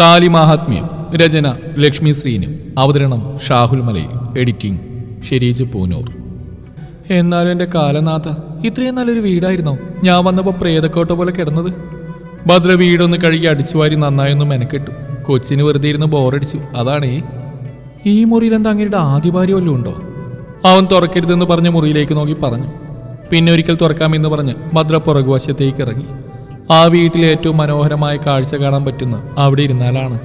താലി മാഹാത്മ്യം രചന ലക്ഷ്മി ശ്രീനും അവതരണം ഷാഹുൽ മലയിൽ എഡിറ്റിംഗ് ഷെരീജ് പൂനൂർ. എന്നാലും എന്റെ കാലനാഥ ഇത്രയും നല്ലൊരു വീടായിരുന്നോ? ഞാൻ വന്നപ്പോൾ പ്രേതക്കോട്ട പോലെ കിടന്നത്. ഭദ്ര വീടൊന്ന് കഴുകി അടിച്ചുവാരി നന്നായൊന്ന് മെനക്കെട്ടു. കൊച്ചിന് വെറുതെ ഇരുന്ന് ബോറടിച്ചു. അതാണേ. ഈ മുറിയിൽ എന്താ അങ്ങയുടെ ആദ്യ ഭാര്യ വല്ലതും ഉണ്ടോ? അവൻ തുറക്കരുതെന്ന് പറഞ്ഞ് മുറിയിലേക്ക് നോക്കി പറഞ്ഞു. പിന്നെ ഒരിക്കൽ തുറക്കാമെന്ന് പറഞ്ഞ് ഭദ്ര പുറകുവശത്തേക്ക് ഇറങ്ങി. ആ വീട്ടിലെ ഏറ്റവും മനോഹരമായ കാഴ്ച കാണാൻ പറ്റുന്ന അവിടെ ഇരുന്നാലാണ്.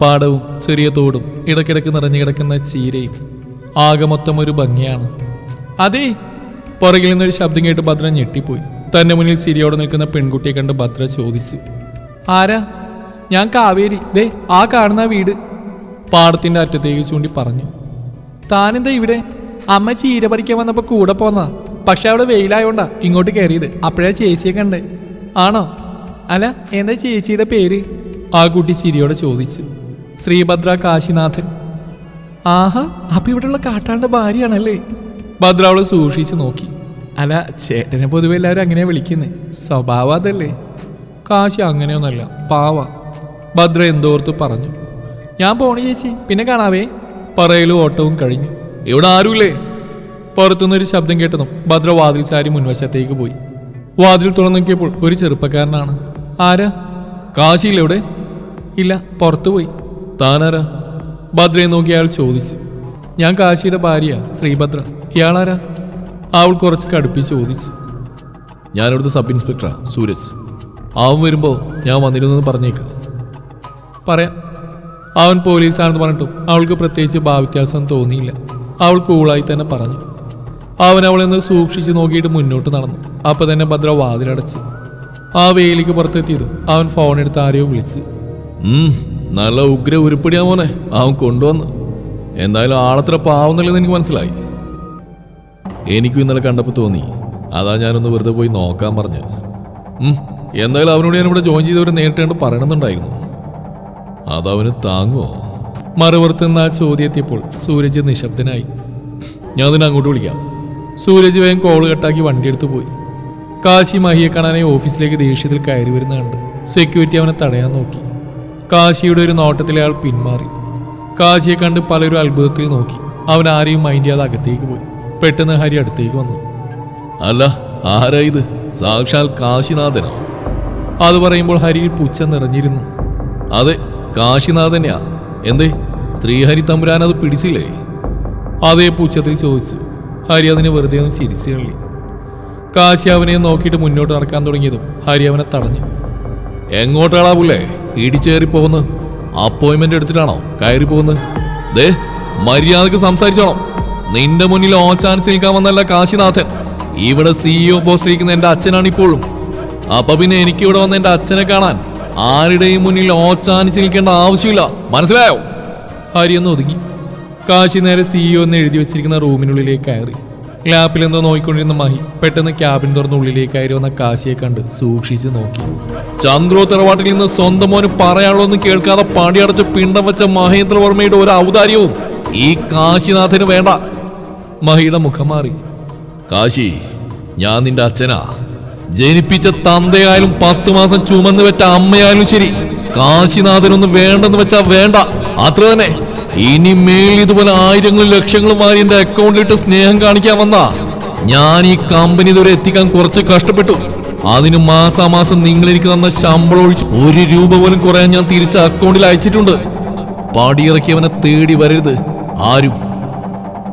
പാടവും ചെറിയ തോടും ഇടയ്ക്കിടയ്ക്ക് നിറഞ്ഞു കിടക്കുന്ന ചീരയും ആകെ മൊത്തം ഒരു ഭംഗിയാണ്. അതെ പുറകിൽ നിന്നൊരു ശബ്ദം കേട്ട് ഭദ്ര ഞെട്ടിപ്പോയി. തന്റെ മുന്നിൽ ചിരിയോടെ നിൽക്കുന്ന പെൺകുട്ടിയെ കണ്ട് ഭദ്ര ചോദിച്ചു ആരാ? ഞാൻ കാവേരി. ദേ ആ കാണുന്ന വീട്. പാടത്തിന്റെ അറ്റത്തേക്ക് ചൂണ്ടി പറഞ്ഞു താനെന്താ ഇവിടെ? അമ്മ ചീര പറിക്കാൻ വന്നപ്പോ കൂടെ പോന്നാ പക്ഷെ അവിടെ വെയിലായോണ്ടാ ഇങ്ങോട്ട് കയറിയത് അപ്പോഴാ ചേച്ചിയെ കണ്ടേ. ആണോ? അല്ല എന്താ ചേച്ചിയുടെ പേര്? ആ കുട്ടി ചിരിയോടെ ചോദിച്ചു. ശ്രീഭദ്ര കാശിനാഥൻ. ആഹാ അപ്പൊ ഇവിടെയുള്ള കാട്ടാളുടെ ഭാര്യയാണല്ലേ? ഭദ്ര അവളെ സൂക്ഷിച്ചു നോക്കി. അല്ല ചേട്ടനെ പൊതുവെ എല്ലാവരും അങ്ങനെ വിളിക്കുന്നേ. സ്വഭാവം അതല്ലേ. കാശി അങ്ങനെയൊന്നല്ല പാവ. ഭദ്ര എന്തോർത്ത് പറഞ്ഞു. ഞാൻ പോണു ചേച്ചി പിന്നെ കാണാവേ. പറയലും ഓട്ടവും കഴിഞ്ഞു. ഇവിടെ ആരുമില്ലേ പുറത്തുനിന്നൊരു ശബ്ദം കേട്ടതും ഭദ്ര വാതിൽ ചാരി മുൻവശത്തേക്ക് പോയി. വാതിൽ തുറന്നു നോക്കിയപ്പോൾ ഒരു ചെറുപ്പക്കാരനാണ്. ആരാ? കാശിയിലെവിടെ? ഇല്ല പുറത്തു പോയി താനാരാ? ഭദ്രയെ നോക്കി അയാൾ ചോദിച്ചു. ഞാൻ കാശിയുടെ ഭാര്യ ശ്രീഭദ്ര. ഇയാളാരാ? അവൾ കുറച്ച് കടുപ്പിച്ച് ചോദിച്ചു. ഞാനിവിടുത്തെ സബ് ഇൻസ്പെക്ടറാ സൂരജ്. അവൻ വരുമ്പോൾ ഞാൻ വന്നിരുന്നെന്ന് പറഞ്ഞേക്ക്. പറയാം. അവൻ പോലീസാണെന്ന് പറഞ്ഞിട്ടും അവൾക്ക് പ്രത്യേകിച്ച് ഭാവിക്കാസം തോന്നിയില്ല. അവൾ കൂളായി തന്നെ പറഞ്ഞു. അവൻ അവളെ ഒന്ന് സൂക്ഷിച്ച് നോക്കിയിട്ട് മുന്നോട്ട് നടന്നു. അപ്പോൾ തന്നെ ഭദ്ര വാതിലടച്ച്. ആ വെയിലേക്ക് പുറത്തെത്തിയതും അവൻ ഫോൺ എടുത്ത് ആരെയോ വിളിച്ച്. നല്ല ഉഗ്ര ഉരുപ്പിടിയാ മോനെ. അവൻ കൊണ്ടുവന്ന്. എന്തായാലും ആളത്ര പാവുന്നില്ലെന്ന് എനിക്ക് മനസ്സിലായി. എനിക്കും ഇന്നലെ കണ്ടപ്പോൾ തോന്നി. അതാ ഞാനൊന്ന് വെറുതെ പോയി നോക്കാൻ പറഞ്ഞു. എന്തായാലും അവനോട് ഞാൻ ഇവിടെ ജോയിൻ ചെയ്തവരെ നേരിട്ടേണ്ട പറയണമെന്നുണ്ടായിരുന്നു. അതവന് താങ്ങുമോ മറുപുറത്ത് നിന്ന് ആ ചോദ്യം എത്തിയപ്പോൾ സൂരജ് നിശബ്ദനായി. ഞാൻ അതിനെ അങ്ങോട്ട് വിളിക്കാം. സൂരജ് വേഗം കോൾ കട്ടാക്കി വണ്ടി എടുത്തു പോയി. കാശി മഹിയെ കാണാനായി ഓഫീസിലേക്ക് ദേഷ്യത്തിൽ കയറി വരുന്ന കണ്ട് സെക്യൂരിറ്റി അവനെ തടയാൻ നോക്കി. കാശിയുടെ ഒരു നോട്ടത്തിൽ അയാൾ പിന്മാറി. കാശിയെ കണ്ട് പലരും അത്ഭുതത്തിൽ നോക്കി. അവൻ ആരെയും മൈൻഡ് ചെയ്യാതെ അകത്തേക്ക് പോയി. പെട്ടെന്ന് ഹരി അടുത്തേക്ക് വന്നു. അല്ല ആരാ ഇത്? സാക്ഷാൽ കാശിനാഥനോ? അത് പറയുമ്പോൾ ഹരിയിൽ പുച്ഛ നിറഞ്ഞിരുന്നു. അതെ കാശിനാഥനെയാ. എന്തേ ശ്രീഹരി തമ്പുരാൻ അത് പിടിച്ചില്ലേ? അതേ പുച്ഛത്തിൽ ചോദിച്ചു. ഹരി അതിനെ വെറുതെ ഒന്ന് ചിരിച്ചു തള്ളി. കാശി അവനെ നോക്കിയിട്ട് മുന്നോട്ട് നടക്കാൻ തുടങ്ങിയതും ഹരി അവനെ തടഞ്ഞു. എങ്ങോട്ടാളാ പുല്ലേ ഇടിച്ചേറി പോകുന്നു അപ്പോയിന്റ്മെന്റ് എടുത്തിട്ടാണോ കയറി പോകുന്നത് ദേ മര്യാദയ്ക്ക് സംസാരിച്ചോണം. നിന്റെ മുന്നിൽ ഓ ചാൻസ് നിൽക്കാൻ വന്നല്ല കാശിനാഥൻ. ഇവിടെ സിഇഒ പോസ്റ്റ് ഇരിക്കുന്ന എന്റെ അച്ഛനാണ് ഇപ്പോഴും. അപ്പൊ പിന്നെ എനിക്ക് ഇവിടെ വന്ന എന്റെ അച്ഛനെ കാണാൻ ആരുടെയും മുന്നിൽ ഓ ചാൻസ് നിൽക്കേണ്ട ആവശ്യമില്ല. മനസ്സിലായോ? ഹരി ഒന്ന് ഒതുങ്ങി. കാശി നേരെ സിഇഒ എന്ന് എഴുതി വെച്ചിരിക്കുന്ന റൂമിനുള്ളിലേക്ക് കയറി. ലാപ്പിൽ എന്തോ നോക്കിക്കൊണ്ടിരുന്ന മഹി പെട്ടെന്ന് ക്യാബിൻ തുറന്ന് ഉള്ളിലേക്ക് കയറി വന്ന കാശിയെ കണ്ട് സൂക്ഷിച്ച് നോക്കി. ചന്ദ്രോ തറവാട്ടിൽ നിന്ന് സ്വന്തം മോന് പറയാനുള്ളൊന്നും കേൾക്കാതെ പടിയടച്ച് പിണ്ടം വെച്ച മഹേന്ദ്രവർമ്മയുടെ ഒരു ഔദാര്യവും ഈ കാശിനാഥന് വേണ്ട. മഹിയുടെ മുഖം മാറി. കാശി ഞാൻ നിന്റെ അച്ഛനാ. ജനിപ്പിച്ച തന്തയായാലും പത്തു മാസം ചുമന്ന് വെച്ച അമ്മയായാലും ശരി. കാശിനാഥനൊന്നും വേണ്ടെന്ന് വെച്ചാ വേണ്ട. അത്ര തന്നെ ഇനി മേൽ ഇതുപോലെ ആയിരങ്ങളും ലക്ഷങ്ങളും വാരി എന്റെ അക്കൗണ്ടിലിട്ട് സ്നേഹം കാണിക്കാൻ വന്നാ ഞാൻ ഈ കമ്പനി ഇതുവരെ എത്തിക്കാൻ കുറച്ച് കഷ്ടപ്പെട്ടു. അതിന് മാസാമാസം നിങ്ങൾ എനിക്ക് തന്ന ശമ്പളം ഒഴിച്ച് ഒരു രൂപ പോലും കുറയാൻ ഞാൻ തിരിച്ച അക്കൗണ്ടിൽ അയച്ചിട്ടുണ്ട്. പാടിയിറക്കിയവനെ തേടി വരരുത്. ആരും.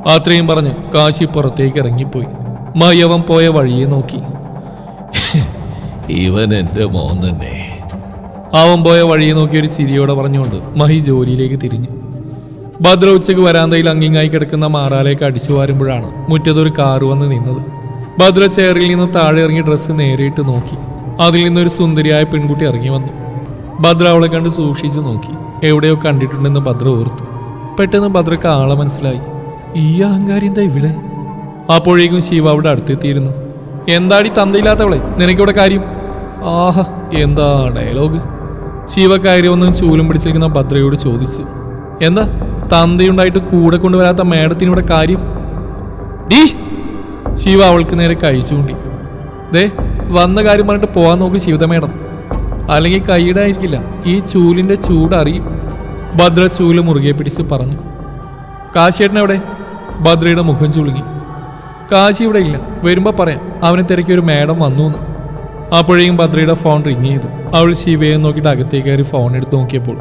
അത്രയും പറഞ്ഞ് കാശി പുറത്തേക്ക് ഇറങ്ങിപ്പോയി. മയവൻ പോയ വഴിയെ നോക്കി. ഇവൻ എന്റെ മോൻ തന്നെ. അവൻ പോയ വഴിയെ നോക്കി ഒരു ചിരിയോടെ പറഞ്ഞുകൊണ്ട് മഹി ജോലിയിലേക്ക് തിരിഞ്ഞു. ഭദ്ര ഉച്ചയ്ക്ക് വരാന്തയിൽ അങ്ങിങ്ങായി കിടക്കുന്ന മാറാലേക്ക് അടിച്ചു വാരുമ്പോഴാണ് മുറ്റത്തൊരു കാറ് വന്ന് നിന്നത്. ഭദ്ര ചെയറിൽ നിന്ന് താഴെ ഇറങ്ങി ഡ്രസ്സ് നേരിട്ട് നോക്കി. അതിൽ നിന്നൊരു സുന്ദരിയായ പെൺകുട്ടി ഇറങ്ങി വന്നു. ഭദ്ര അവളെ കണ്ട് സൂക്ഷിച്ചു നോക്കി. എവിടെയോ കണ്ടിട്ടുണ്ടെന്ന് ഭദ്ര ഓർത്തു. പെട്ടെന്ന് ഭദ്രക്ക് ആളെ മനസ്സിലായി. ഈ അഹങ്കാരി എന്താ ഇവിടെ അപ്പോഴേക്കും ശിവ അവിടെ അടുത്തെത്തിയിരുന്നു. എന്താടി തന്തയില്ലാത്തവളെ? നിനക്കിവിടെ കാര്യം? ആഹ എന്താ ഡയലോഗ്? ശിവ കയറി വന്ന് ചൂലും പിടിച്ചിരിക്കുന്ന ഭദ്രയോട് ചോദിച്ചു. എന്താ? തന്തയുണ്ടായിട്ട് കൂടെ കൊണ്ടുവരാത്ത മേഡത്തിനിവിടെ കാര്യം. ശിവ അവൾക്ക് നേരെ കൈ ചൂണ്ടി. ദേ വന്ന കാര്യം പറഞ്ഞിട്ട് പോവാൻ നോക്കി ശിവത മേഡം. അല്ലെങ്കിൽ കൈയുടെ ആയിരിക്കില്ല ഈ ചൂലിന്റെ ചൂടറിയും ഭദ്ര ചൂൽ മുറുകെ പിടിച്ച് പറഞ്ഞു. കാശിയേട്ടൻ എവിടെ? ഭദ്രയുടെ മുഖം ചുളുങ്ങി. കാശി ഇവിടെ ഇല്ല. വരുമ്പോ പറയാം. അവനെ തിരക്കി ഒരു മേഡം വന്നു എന്ന് അപ്പോഴേക്കും ഭദ്രയുടെ ഫോൺ റിങ് ചെയ്തു. അവൾ ശിവയെ നോക്കിയിട്ട് അകത്തേക്ക് ഫോൺ എടുത്ത് നോക്കിയപ്പോൾ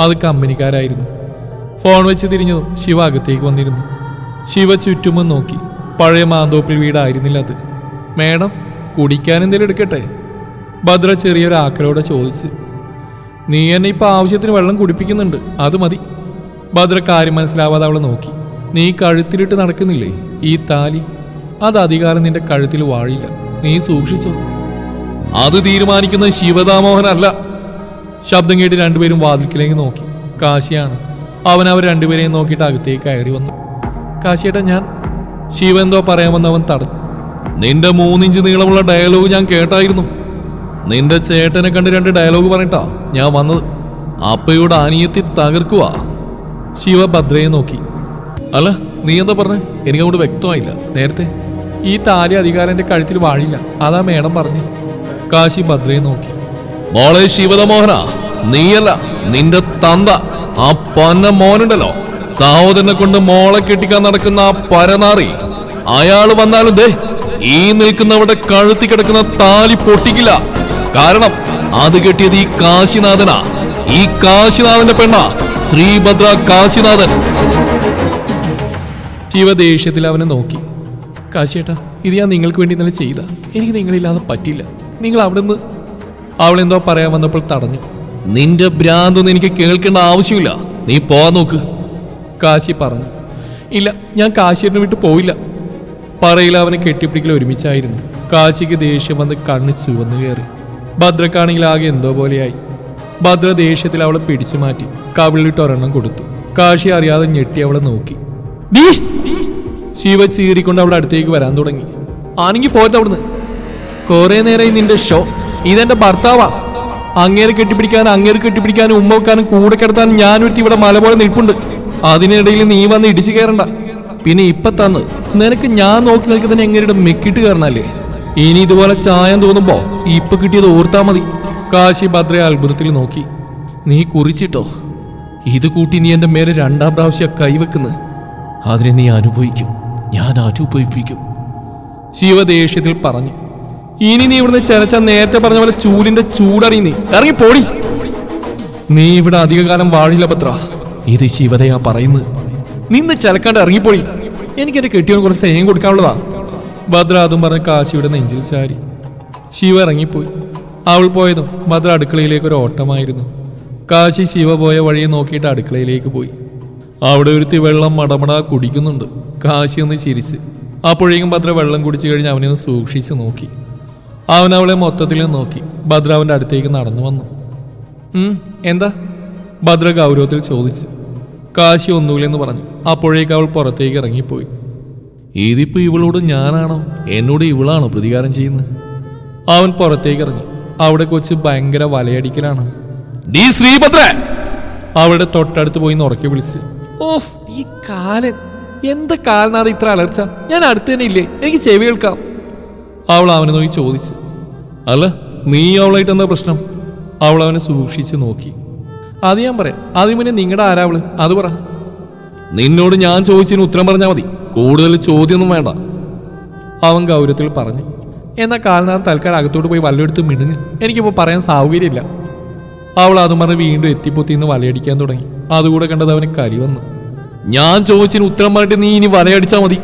അത് കമ്പനിക്കാരായിരുന്നു. ഫോൺ വെച്ച് തിരിഞ്ഞു ശിവ അകത്തേക്ക് വന്നിരുന്നു. ശിവ ചുറ്റുമെന്ന് നോക്കി. പഴയ മാന്തോപ്പിൽ വീടായിരുന്നില്ല അത്. മേഡം കുടിക്കാൻ എന്തെങ്കിലും എടുക്കട്ടെ? ഭദ്ര ചെറിയൊരു ആക്കലോടെ ചോദിച്ച്. നീ എന്നെ ഇപ്പം ആവശ്യത്തിന് വെള്ളം കുടിപ്പിക്കുന്നുണ്ട്. അത് മതി. ഭദ്ര കാര്യം മനസ്സിലാവാതെ അവളെ നോക്കി. നീ കഴുത്തിലിട്ട് നടക്കുന്നില്ലേ? ഈ താലി? അത് അധികാരം നിന്റെ കഴുത്തിൽ വാഴില്ല. നീ സൂക്ഷിച്ചോ. അത് തീരുമാനിക്കുന്നത് ശിവദാമോഹനല്ല. ശബ്ദം കേട്ട് രണ്ടുപേരും വാതിൽക്കിലേക്ക് നോക്കി. കാശിയാണ്. അവൻ അവർ രണ്ടുപേരെയും നോക്കിയിട്ട് അകത്തേക്ക് കയറി വന്നു. കാശിയേട്ടൻ ഞാൻ ശിവ എന്തോ പറയാമെന്ന് അവൻ തടഞ്ഞു. നിന്റെ മൂന്നിഞ്ച് നീളമുള്ള ഡയലോഗ് ഞാൻ കേട്ടായിരുന്നു. നിന്റെ ചേട്ടനെ കണ്ട് രണ്ട് ഡയലോഗ് പറഞ്ഞിട്ടാ ഞാൻ വന്നത്. അപ്പയുടെ അനിയത്തി തകർക്കുവാ. ശിവ ഭദ്രയെ നോക്കി. അല്ല നീ എന്താ പറഞ്ഞേ? എനിക്ക് അങ്ങോട്ട് വ്യക്തമായില്ല. നേരത്തെ ഈ താലി അധികാരം എന്റെ കഴുത്തിൽ വാഴില്ല. അതാ മേഡം പറഞ്ഞു. കാശി ഭദ്രയെ നോക്കി. മോളെ ശിവതമോഹന നീയല്ല നിന്റെ തന്ത. ആ പന്ന മോനുണ്ടല്ലോ. സഹോദരനെ കൊണ്ട് മോളെ കെട്ടിക്കാൻ നടക്കുന്ന ആ പരനാറി. അയാൾ വന്നാലും ദേ ഈ നിൽക്കുന്നവിടെ കഴുത്തി കിടക്കുന്ന താലി പൊട്ടിക്കില്ല. കാരണം അത് കെട്ടിയത് ഈ കാശിനാഥനാ. ഈ കാശിനാഥന്റെ പെണ്ണ ശ്രീഭദ്ര കാശിനാഥൻ. ശിവ ദേഷ്യത്തിൽ അവനെ നോക്കി. കാശിയേട്ടാ ഇത് ഞാൻ നിങ്ങൾക്ക് വേണ്ടി ഇന്നലെ ചെയ്ത. എനിക്ക് നിങ്ങളില്ലാതെ പറ്റില്ല നിങ്ങൾ അവിടെ നിന്ന് അവളെന്തോ പറയാൻ വന്നപ്പോൾ തടഞ്ഞു. നിന്റെ ഭ്രാന്തൊന്നും എനിക്ക് കേൾക്കേണ്ട ആവശ്യമില്ല. നീ പോവാൻ നോക്ക്. കാശി പറഞ്ഞു. ഇല്ല ഞാൻ കാശിയേട്ടനെ വിട്ട് പോയില്ല പറയിൽ അവനെ കെട്ടിപ്പിടിക്കൽ ഒരുമിച്ചായിരുന്നു. കാശിക്ക് ദേഷ്യം വന്ന് കണ്ണ് ചുവന്നു കയറി. ഭദ്രക്കാണെങ്കിൽ ആകെ എന്തോ പോലെയായി. ഭദ്ര ദേഷ്യത്തിൽ അവളെ പിടിച്ചു മാറ്റി. കവിളിട്ട് ഒരെണ്ണം കൊടുത്തു. കാശി അറിയാതെ ഞെട്ടി അവളെ നോക്കി! ശിവ ചീറിക്കൊണ്ട് അവളെ അടുത്തേക്ക് വരാൻ തുടങ്ങി. ആണെങ്കിൽ പോയത് അവിടുന്ന് കുറെ നേരം നിന്റെ ഷോ. ഇതെന്റെ ഭർത്താവാ. അങ്ങേരെ കെട്ടിപ്പിടിക്കാനും അങ്ങേര് കെട്ടിപ്പിടിക്കാനും ഉമ്മ വെക്കാനും കൂടെ കിടത്താനും ഞാനൊരുത്തി ഇവിടെ മല പോലെ നിൽപ്പുണ്ട്. അതിനിടയിൽ നീ വന്ന് ഇടിച്ചു കയറണ്ട. പിന്നെ ഇപ്പൊ തന്ന് നിനക്ക് ഞാൻ നോക്കി നിൽക്കുന്നതിന് എങ്ങനെയുടെ മെക്കിട്ട് കയറണല്ലേ? ഇനി ഇതുപോലെ ചായം തോന്നുമ്പോ ഇപ്പൊ കിട്ടിയത് ഓർത്താ മതി. കാശി ഭദ്രയെ അത്ഭുതത്തിൽ നോക്കി. നീ കുറിച്ചിട്ടോ? ഇത് കൂട്ടി നീ എന്റെ മേലെ രണ്ടാം പ്രാവശ്യം കൈവെക്കുന്നു. അതിനെ നീ അനുഭവിക്കും. ഞാൻ അനുഭവിപ്പിക്കും. ശിവ ദേഷ്യത്തിൽ പറഞ്ഞു. ഇനി നീ ഇവിടുന്ന് ചെനച്ച നേരത്തെ പറഞ്ഞ പോലെ ചൂലിന്റെ ചൂടറി നീ ഇറങ്ങി പോടി. നീ ഇവിടെ അധികകാലം വാഴില്ല പത്ര ഇത് ശിവതയാ പറയുന്നത്. നിന്ന് ചെലക്കാണ്ട് ഇറങ്ങിപ്പോയി എനിക്ക് എന്റെ കെട്ടിയോ കുറച്ച് സ്നേഹം കൊടുക്കാനുള്ളതാ. ഭദ്ര അതും പറഞ്ഞ് കാശിയുടെ നെഞ്ചിൽ ചാരി ശിവ ഇറങ്ങിപ്പോയി. അവൾ പോയതും ഭദ്ര അടുക്കളയിലേക്ക് ഒരു ഓട്ടമായിരുന്നു. കാശി ശിവ പോയ വഴിയെ നോക്കിയിട്ട് അടുക്കളയിലേക്ക് പോയി. അവിടെ ഒരുത്തി വെള്ളം മടമട കുടിക്കുന്നുണ്ട്. കാശി ഒന്ന് ചിരിച്ച്. അപ്പോഴേക്കും ഭദ്ര വെള്ളം കുടിച്ചു കഴിഞ്ഞ് അവനെ ഒന്ന് സൂക്ഷിച്ച് നോക്കി. അവൻ അവളെ മൊത്തത്തിൽ നോക്കി. ഭദ്ര അവന്റെ അടുത്തേക്ക് നടന്നു വന്നു. എന്താ? ഭദ്ര ഗൗരവത്തിൽ ചോദിച്ചു. കാശി ഒന്നുമില്ലെന്ന് പറഞ്ഞു. അപ്പോഴേക്ക് അവൾ പുറത്തേക്ക് ഇറങ്ങിപ്പോയി. ഇതിപ്പോ ഇവളോട് ഞാനാണോ? എന്നോട് ഇവളാണോ പ്രതികാരം ചെയ്യുന്നത്? അവൻ പുറത്തേക്ക് ഇറങ്ങി. അവിടെ കൊച്ച് ഭയങ്കര വലയടിക്കലാണ്. ഡീ ശ്രീഭദ്ര! അവളുടെ തൊട്ടടുത്ത് പോയി ഉറക്കി വിളിച്ച്. ഓഫ് ഈ കാലൻ. എന്താ കാലനാഥ ഇത്ര അലർച്ച? ഞാൻ അടുത്ത് തന്നെ ഇല്ലേ? എനിക്ക് ചെവി കേൾക്കാം. അവൾ അവനെ നോക്കി ചോദിച്ചു. അല്ല നീ അവളായിട്ട് എന്താ പ്രശ്നം? അവൾ അവനെ സൂക്ഷിച്ച് നോക്കി. അത് ഞാൻ പറയാം. അതിന് മുന്നേ നിങ്ങളുടെ ആരാവൾ അത് പറ. നിന്നോട് ഞാൻ ചോദിച്ചതിന് ഉത്തരം പറഞ്ഞാൽ മതി. കൂടുതൽ ചോദ്യമൊന്നും വേണ്ട. അവൻ ഗൗരവത്തിൽ പറഞ്ഞു. എന്നാൽ കാലനാഥൻ തൽക്കാലം അകത്തോട്ട് പോയി വല്ലയെടുത്ത് മിണുങ്ങ് എനിക്കിപ്പോൾ പറയാൻ സൗകര്യമില്ല. അവൾ അതും പറഞ്ഞ് വീണ്ടും എത്തിപ്പൊത്തിന്ന് വലയടിക്കാൻ തുടങ്ങി. അതുകൂടെ കണ്ടത് അവന് കരി വന്നു. ഞാൻ ചോദിച്ചതിന് ഉത്തരം പറഞ്ഞിട്ട് നീ ഇനി വലയടിച്ചാൽ മതി.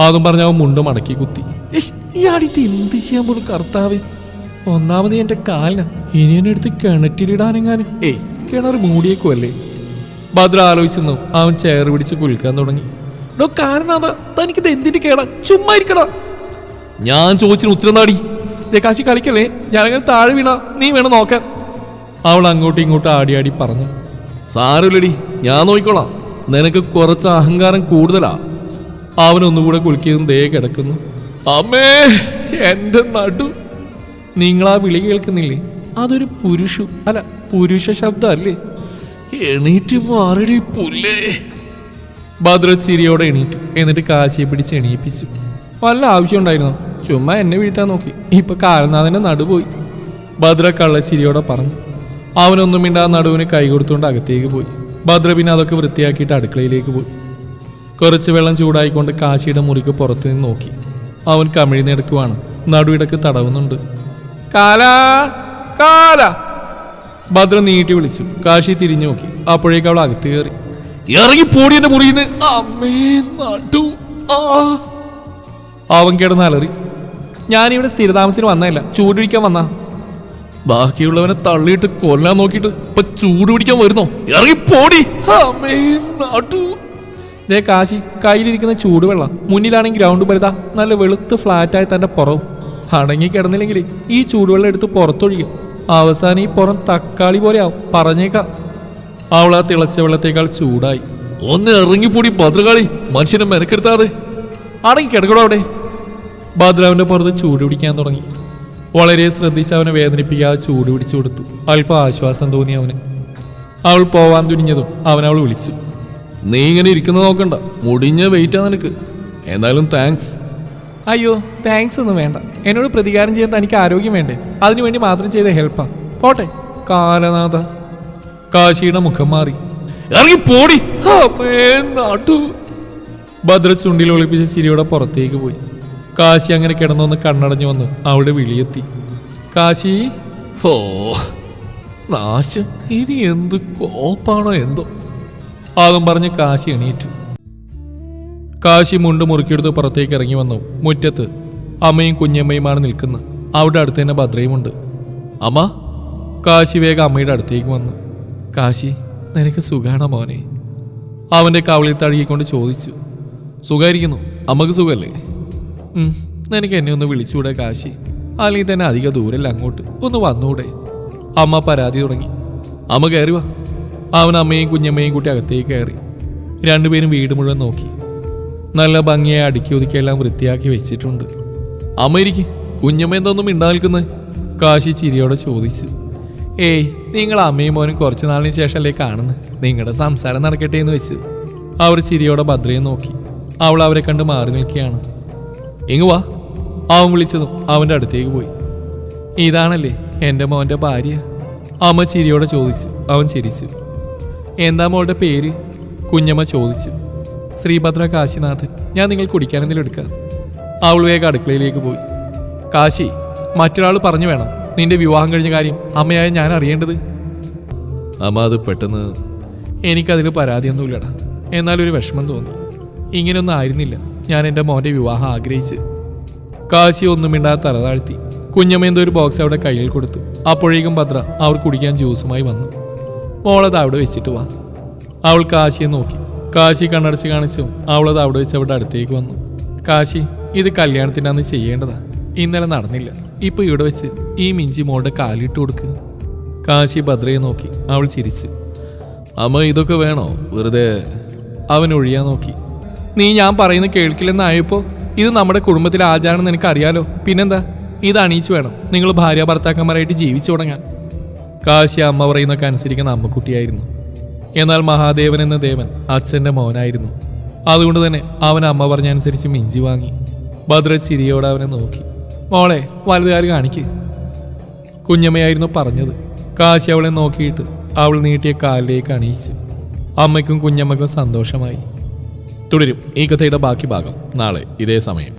അതും പറഞ്ഞ അവൻ മുണ്ട് മടക്കി കുത്തി. ഇയാളിത് എന്ത് ചെയ്യാൻ പോലും കർത്താവ്? ഒന്നാമത് എന്റെ കാലിന. ഇനി എന്നെ എടുത്ത് കിണറ്റിലിടാനെങ്ങാനും. ഏയ് കിണർ മൂടിയേക്കുമല്ലേ ഭദ്ര ആലോചിച്ചെന്നു അവൻ ചെയർ പിടിച്ച് കുൽക്കാൻ തുടങ്ങി. ഡോ കാരനാഥ തനിക്കിത് എന്തിന്റെ കേടാ? ചുമ്മാ ഇരിക്കടാ. ഞാൻ ചോദിച്ചിന് ഉത്തരം നാടി കാശി കളിക്കല്ലേ? ഞാനങ്ങനെ താഴെ വീണ നീ വേണം നോക്കാൻ. അവൾ അങ്ങോട്ടും ഇങ്ങോട്ടും ആടി ആടി പറഞ്ഞു. സാരമില്ലടി ഞാൻ നോക്കിക്കോളാം. നിനക്ക് കുറച്ച് അഹങ്കാരം കൂടുതലാ. അവൻ ഒന്നുകൂടെ കുളിക്കുന്നതും ദേ കിടക്കുന്നു. അമ്മേ എന്റെ നടു. നിങ്ങളാ വിളി കേൾക്കുന്നില്ലേ? അതൊരു പുരുഷു അല്ല പുരുഷ ശബ്ദം അല്ലേ എണീറ്റ് മാറടി പുല്ലേ. ഭദ്ര ചിരിയോടെ എണീറ്റു. എന്നിട്ട് കാശിയെ പിടിച്ച് എണീപ്പിച്ചു. വല്ല ആവശ്യം ഉണ്ടായിരുന്നു ചുമ്മാ എന്നെ വീഴ്ത്താൻ നോക്കി. ഇപ്പൊ നടു നടുപോയി ഭദ്ര കള്ളച്ചിരിയോടെ പറഞ്ഞു. അവനൊന്നും മിണ്ടാ നടുവിന് കൈ കൊടുത്തുകൊണ്ട് അകത്തേക്ക് പോയി. ഭദ്ര പിന്നെ അതൊക്കെ വൃത്തിയാക്കിയിട്ട് അടുക്കളയിലേക്ക് പോയി. കുറച്ച് വെള്ളം ചൂടായിക്കൊണ്ട് കാശിയുടെ മുറിക്ക് പുറത്തു നിന്ന് നോക്കി. അവൻ കമിഴ്ന്നെടുക്കുവാണ്. നടുവിടക്ക് തടവുന്നുണ്ട്. കാലാ കാല. ഭദ്ര നീട്ടി വിളിച്ചു. കാശി തിരിഞ്ഞു നോക്കി. അപ്പോഴേക്ക് അവൾ അകത്ത് കയറി. ഇറങ്ങി പോടി എന്റെ മുറിയിൽ ആ. അവൻ കിടന്ന് അലറി. ഞാനിവിടെ സ്ഥിരതാമസത്തിന് വന്നതല്ല. ചൂട് പിടിക്കാൻ വന്നാ. ബാക്കിയുള്ളവനെ തള്ളിയിട്ട് കൊല്ലാൻ നോക്കിയിട്ട് ഇപ്പൊ ചൂട് പിടിക്കാൻ വരുന്നോ? ഇറങ്ങി പോടി അമ്മേ നടു. ദേ കാശി കയ്യിലിരിക്കുന്ന ചൂടുവെള്ളം. മുന്നിലാണെങ്കിൽ ഗ്രൗണ്ട് പരുതാ നല്ല വെളുത്ത് ഫ്ലാറ്റായി തന്റെ പുറവും. അടങ്ങി കിടന്നില്ലെങ്കിൽ ഈ ചൂടുവെള്ളം എടുത്ത് പുറത്തൊഴിക്കും അവസാനം ഈ പുറം തക്കാളി പോലെയാവും. പറഞ്ഞേക്കാം. അവൾ ആ തിളച്ച വെള്ളത്തേക്കാൾ ചൂടായി. ഒന്ന് ഇറങ്ങിപ്പൂടി ഭദ്രകാളി മനുഷ്യനെ മെനക്കെടുത്താതെ. അടങ്ങി കിടക്കടോ അവിടെ. ഭദ്രാവിന്റെ പുറത്ത് ചൂട് പിടിക്കാൻ തുടങ്ങി. വളരെ ശ്രദ്ധിച്ച് അവനെ വേദനിപ്പിക്കാതെ ചൂട് പിടിച്ചു കൊടുത്തു. അല്പം ആശ്വാസം തോന്നി അവന്. അവൾ പോവാൻ തുനിഞ്ഞതും അവനവൾ വിളിച്ചു. നീ ഇങ്ങനെ ഇരിക്കുന്നത് നോക്കണ്ട. മുടിഞ്ഞ വെയിറ്റ് വെയിറ്റാ നിനക്ക്. എന്തായാലും താങ്ക്സ് അയ്യോ താങ്ക്സ് ഒന്നും വേണ്ട. എന്നോട് പ്രതികാരം ചെയ്യാൻ തനിക്ക് ആരോഗ്യം വേണ്ടേ? അതിനുവേണ്ടി മാത്രം ചെയ്ത ഹെൽപ്പാ പോട്ടെ. കാലനാഥ. കാശിയുടെ മുഖം മാറി. ഇറങ്ങി പോടി. നാട്ടു ഭദ്ര ചുണ്ടിൽ ഒളിപ്പിച്ച ചിരിയുടെ പുറത്തേക്ക് പോയി. കാശി അങ്ങനെ കിടന്നൊന്ന് കണ്ണടഞ്ഞു വന്ന് അവളുടെ വിളിയെത്തി. കാശി? ഹോ നാശം. ഇനി എന്ത് കോപ്പാണോ എന്തോ. അതും പറഞ്ഞ് കാശി എണീറ്റു. കാശി മുണ്ട് മുറുക്കിയെടുത്ത് പുറത്തേക്ക് ഇറങ്ങി വന്നു. മുറ്റത്ത് അമ്മയും കുഞ്ഞമ്മയുമാണ് നിൽക്കുന്നത്. അവിടെ അടുത്ത് തന്നെ ഭദ്രയുമുണ്ട്. അമ്മ കാശി വേഗം അമ്മയുടെ അടുത്തേക്ക് വന്നു. കാശി നിനക്ക് സുഖാണോ മോനെ? അവന്റെ കവളിൽ തഴുകിക്കൊണ്ട് ചോദിച്ചു. സുഖമായിരിക്കുന്നു അമ്മയ്ക്ക് സുഖമല്ലേ നിനക്ക് എന്നെ ഒന്ന് വിളിച്ചുകൂടെ കാശി? അല്ലെങ്കിൽ തന്നെ അധിക ദൂരല്ല അങ്ങോട്ട്. ഒന്ന് വന്നുകൂടെ അമ്മ പരാതി തുടങ്ങി. അമ്മ കയറി വാ. അവൻ അമ്മയും കുഞ്ഞമ്മയും കൂട്ടി അകത്തേക്ക് കയറി. രണ്ടുപേരും വീട് മുഴുവൻ നോക്കി. നല്ല ഭംഗിയായി അടുക്കി ഒതുക്കിയെല്ലാം വൃത്തിയാക്കി വെച്ചിട്ടുണ്ട്. അമ്മ ഇരിക്കും. കുഞ്ഞമ്മ എന്തൊന്നും മിണ്ടാ നിൽക്കുന്നത് കാശി ചിരിയോടെ ചോദിച്ചു. ഏയ് നിങ്ങൾ അമ്മയും മോനും കുറച്ചു നാളിന് ശേഷമല്ലേ കാണുന്നത് നിങ്ങളുടെ സംസാരം നടക്കട്ടെ എന്ന് വെച്ച്. അവർ ചിരിയോടെ ഭദ്രയെ നോക്കി. അവൾ അവരെ കണ്ട് മാറി നിൽക്കുകയാണ്. ഇങ്ങ് വാ. അവൻ വിളിച്ചതും അവന്റെ അടുത്തേക്ക് പോയി. ഇതാണല്ലേ എന്റെ മോന്റെ ഭാര്യ? അമ്മ ചിരിയോടെ ചോദിച്ചു. അവൻ ചിരിച്ചു. എന്താ മോളുടെ പേര്? കുഞ്ഞമ്മ ചോദിച്ചു. ശ്രീഭദ്ര കാശിനാഥൻ ഞാൻ നിങ്ങൾ കുടിക്കാൻ എന്തെങ്കിലും എടുക്കാം. അവൾ വേഗം അടുക്കളയിലേക്ക് പോയി. കാശി മറ്റൊരാൾ പറഞ്ഞു വേണം. നിന്റെ വിവാഹം കഴിഞ്ഞ കാര്യം അമ്മയായ ഞാൻ അറിയേണ്ടത്? അമ്മ അത് പെട്ടെന്ന് എനിക്കതിൽ പരാതിയൊന്നുമില്ലടാ. എന്നാലൊരു വിഷമം തോന്നി. ഇങ്ങനെയൊന്നും ആയിരുന്നില്ല ഞാൻ എന്റെ മോന്റെ വിവാഹം ആഗ്രഹിച്ച് കാശി ഒന്നും മിണ്ടാതെ തല താഴ്ത്തി. കുഞ്ഞമ്മ എന്തോ ഒരു ബോക്സ് അവിടെ കയ്യിൽ കൊടുത്തു. അപ്പോഴേക്കും ഭദ്ര അവർ കുടിക്കാൻ ജ്യൂസുമായി വന്നു. മോളത് അവിടെ വെച്ചിട്ട് വാ. അവൾ കാശിയെ നോക്കി. കാശി കണ്ണടച്ച് കാണിച്ചു. അവളത് അവിടെ വെച്ച് അവിടെ അടുത്തേക്ക് വന്നു. കാശി ഇത് കല്യാണത്തിന്റെ അന്ന് ചെയ്യേണ്ടതാ. ഇന്നലെ നടന്നില്ല. ഇപ്പൊ ഇവിടെ വെച്ച് ഈ മിഞ്ചി മോളുടെ കാലിട്ട് കൊടുക്കുക കാശി ഭദ്രയെ നോക്കി. അവൾ ചിരിച്ചു. അമ്മ ഇതൊക്കെ വേണോ? വെറുതെ അവൻ ഒഴിയാൻ നോക്കി. നീ ഞാൻ പറയുന്ന കേൾക്കില്ലെന്നായപ്പോ ഇത് നമ്മുടെ കുടുംബത്തിലെ ആചാരം നിനക്കറിയാലോ പിന്നെന്താ? ഇത് അണിയിച്ചു വേണം. നിങ്ങൾ ഭാര്യ ഭർത്താക്കന്മാരായിട്ട് ജീവിച്ചു തുടങ്ങാൻ. കാശി അമ്മ പറയുന്നൊക്കെ അനുസരിക്കുന്ന അമ്മക്കുട്ടിയായിരുന്നു. എന്നാൽ മഹാദേവൻ എന്ന ദേവൻ അച്ഛന്റെ മോനായിരുന്നു. അതുകൊണ്ട് തന്നെ അവൻ അമ്മ പറഞ്ഞ അനുസരിച്ച് മിഞ്ചി വാങ്ങി. ഭദ്ര ചിരിയോടെ അവനെ നോക്കി. മോളെ വലുതുകാർ കാണിക്ക്. കുഞ്ഞമ്മയായിരുന്നു പറഞ്ഞത്. കാശി അവളെ നോക്കിയിട്ട് അവൾ നീട്ടിയ കാലിലേക്ക് അണിയിച്ചു. അമ്മയ്ക്കും കുഞ്ഞമ്മയ്ക്കും സന്തോഷമായി. തുടരും ഈ കഥയുടെ ബാക്കി ഭാഗം നാളെ ഇതേ സമയം.